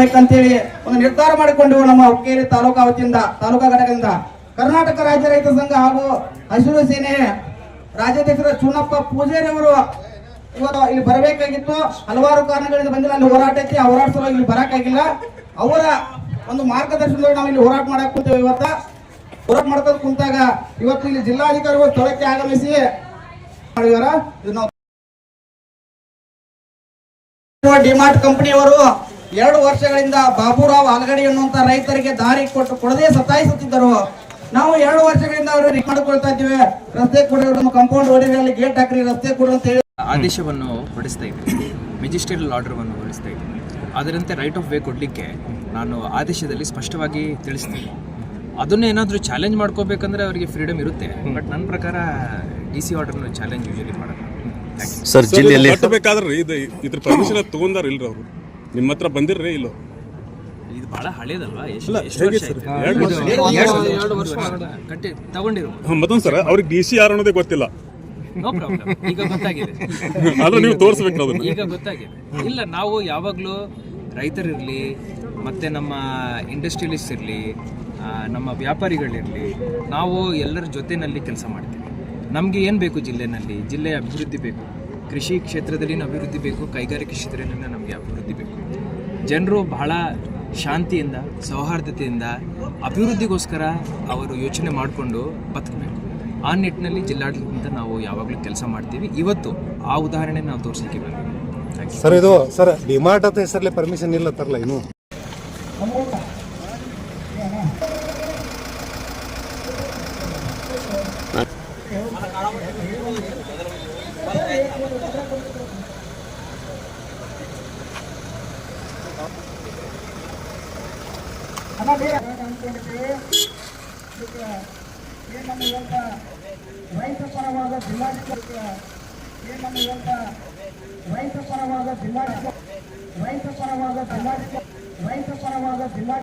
ಮಾಡ್ಬೇಕಂತೇಳಿ ಒಂದು ನಿರ್ಧಾರ ಮಾಡಿಕೊಂಡು ನಮ್ಮ ಹುಕ್ಕೇರಿ ತಾಲೂಕಾ ವತಿಯಿಂದ ತಾಲೂಕಾ ಘಟಕದಿಂದ ಕರ್ನಾಟಕ ರಾಜ್ಯ ರೈತ ಸಂಘ ಹಾಗೂ ಹಸಿರು ಸೇನೆ ರಾಜ್ಯಾಧ್ಯಕ್ಷರ ಚೂನಪ್ಪ ಪೂಜಾರಿ ಅವರು ಇವತ್ತು ಇಲ್ಲಿ ಬರಬೇಕಾಗಿತ್ತು. ಹಲವಾರು ಕಾರಣಗಳಿಂದ ಬಂದಿಲ್ಲ. ಅಲ್ಲಿ ಹೋರಾಟ ಐತಿ. ಆ ಹೋರಾಟ ಸಲುವಾಗಿ ಇಲ್ಲಿ ಬರಕಾಗಿಲ್ಲ ಅವರ ಒಂದು ಮಾರ್ಗದರ್ಶನದಲ್ಲಿ ನಾವು ಇಲ್ಲಿ ಹೋರಾಟ ಮಾಡಕ್ ಕುಂತೇವೆ ಇವತ್ತ. ಹೋರಾಟ ಮಾಡ್ತಾ ಕುಂತಾಗ ಇವತ್ತು ಇಲ್ಲಿ ಜಿಲ್ಲಾಧಿಕಾರಿಗಳು ಸ್ಥಳಕ್ಕೆ ಆಗಮಿಸಿ ಮಾಡಿದಾರ. ಡಿಮಾರ್ಟ್ ಕಂಪನಿಯವರು ಎರಡು ವರ್ಷಗಳಿಂದ ಬಾಬುರಾವ್ ಆಲ್ಗಡಿ ಅನ್ನುವಂತ ರೈತರಿಗೆ ದಾರಿ ಕೊಟ್ಟು ಕೊಡದೆ ಸತಾಯಿಸುತ್ತಿದ್ದರು. ನಾವು ಎರಡು ವರ್ಷಗಳಿಂದ ಅವರು ರಿಕ್ ಮಾಡಿಕೊಳ್ತಾ ಇದ್ದೀವಿ. ರಸ್ತೆ ಕೊಡಿ ಕಂಪೌಂಡ್ ಕಾಂಪೌಂಡ್ ಹೊಡಿರಿ ಗೇಟ್ ಹಾಕ್ರಿ ರಸ್ತೆ ಕೊಡು ಅಂತ ಹೇಳಿ. ಆದೇಶವನ್ನು ಹೊರಡಿಸ್ತಾ ಇದ್ದೀನಿ ಮೆಜಿಸ್ಟ್ರಿಯಲ್ ಆರ್ಡರ್ವನ್ನು ಹೊರಡಿಸ್ತಾ ಇದ್ದೀನಿ ಅದರಂತೆ ರೈಟ್ ಆಫ್ ವೇ ಕೊಡಲಿಕ್ಕೆ ನಾನು ಆದೇಶದಲ್ಲಿ ಸ್ಪಷ್ಟವಾಗಿ ತಿಳಿಸ್ತೀನಿ. ಅದನ್ನು ಏನಾದರೂ ಚಾಲೆಂಜ್ ಮಾಡ್ಕೋಬೇಕಂದ್ರೆ ಅವರಿಗೆ ಫ್ರೀಡಮ್ ಇರುತ್ತೆ. ಬಟ್ ನನ್ನ ಪ್ರಕಾರ ಡಿ ಸಿ ಆರ್ಡರ್ನ ಚಾಲೆಂಜ್ ಯೂಶಲಿ you. ಸರ್ ಜಿಲ್ಲೆಯಲ್ಲಿ ಕಟ್ಟಬೇಕಾದ್ರೆ ಇದು ಇದ್ರ ಪರ್ಮಿಷನ್ ತಗೊಂಡಾರ ಇಲ್ರಿ ಅವರು? ನಿಮ್ಮ ಹತ್ರ ಬಂದಿರ್ರಿ ಇಲ್ಲೋ? ಇದು ಬಹಳ ಹಳೇದಲ್ವಾ? ಕಟ್ಟಿ ತಗೊಂಡಿರೋ. ಮತ್ತೊಂದು ಸರ್ ಅವ್ರಿಗೆ ಡಿ ಸಿ ಯಾರು ಅನ್ನೋದೇ ಗೊತ್ತಿಲ್ಲ. No problem. ಈಗ ಗೊತ್ತಾಗಿದೆ. ಆದ್ರೆ ನೀವು ತೋರಿಸ್ಬೇಕು ಅದನ್ನ. ಈಗ ಗೊತ್ತಾಗಿದೆ. ಇಲ್ಲ ನಾವು ಯಾವಾಗಲೂ ರೈತರಿರಲಿ ಮತ್ತೆ ನಮ್ಮ ಇಂಡಸ್ಟ್ರಿಯಲಿಸ್ಟ್ ಇರಲಿ ನಮ್ಮ ವ್ಯಾಪಾರಿಗಳಿರಲಿ ನಾವು ಎಲ್ಲರ ಜೊತೆಯಲ್ಲಿ ಕೆಲಸ ಮಾಡ್ತೀವಿ. ನಮಗೆ ಏನು ಬೇಕು ಜಿಲ್ಲೆನಲ್ಲಿ? ಜಿಲ್ಲೆಯ ಅಭಿವೃದ್ಧಿ ಬೇಕು. ಕೃಷಿ ಕ್ಷೇತ್ರದಲ್ಲಿ ಅಭಿವೃದ್ಧಿ ಬೇಕು ಕೈಗಾರಿಕೆ ಕ್ಷೇತ್ರದಲ್ಲಿ ನಮಗೆ ಅಭಿವೃದ್ಧಿ ಬೇಕು. ಜನರು ಬಹಳ ಶಾಂತಿಯಿಂದ, ಸೌಹಾರ್ದತೆಯಿಂದ ಅಭಿವೃದ್ಧಿಗೋಸ್ಕರ ಅವರು ಯೋಚನೆ ಮಾಡಿಕೊಂಡು ಬದುಕಬೇಕು. ಆ ನಿಟ್ಟಿನಲ್ಲಿ ಜಿಲ್ಲಾಡಳಿತದಿಂದ ನಾವು ಯಾವಾಗಲೂ ಕೆಲಸ ಮಾಡ್ತೀವಿ. ಇವತ್ತು ಆ ಉದಾಹರಣೆ ನಾವು ತೋರಿಸಲಿಕ್ಕೆ ಸರ್, ಇದು, ಸರ್, ಡಿಮಾರ್ಟ್ ಅಂತ ಹೆಸರಲ್ಲಿ ಪರ್ಮಿಷನ್ ಇಲ್ಲ ತರಲ್ಲ ಇನ್ನು. ರೈತ ಪರವಾದ ಜಿಲ್ಲಾಧಿಕಾರಿ ನಮ್ಮ ಇವತ್ತ ರೈತ ಪರವಾದ ಜಿಲ್ಲಾಧಿಕಾರಿ ರೈತ ಪರವಾದ ಜಿಲ್ಲಾಧಿಕಾರಿ ರೈತ ಪರವಾದ ಜಿಲ್ಲಾ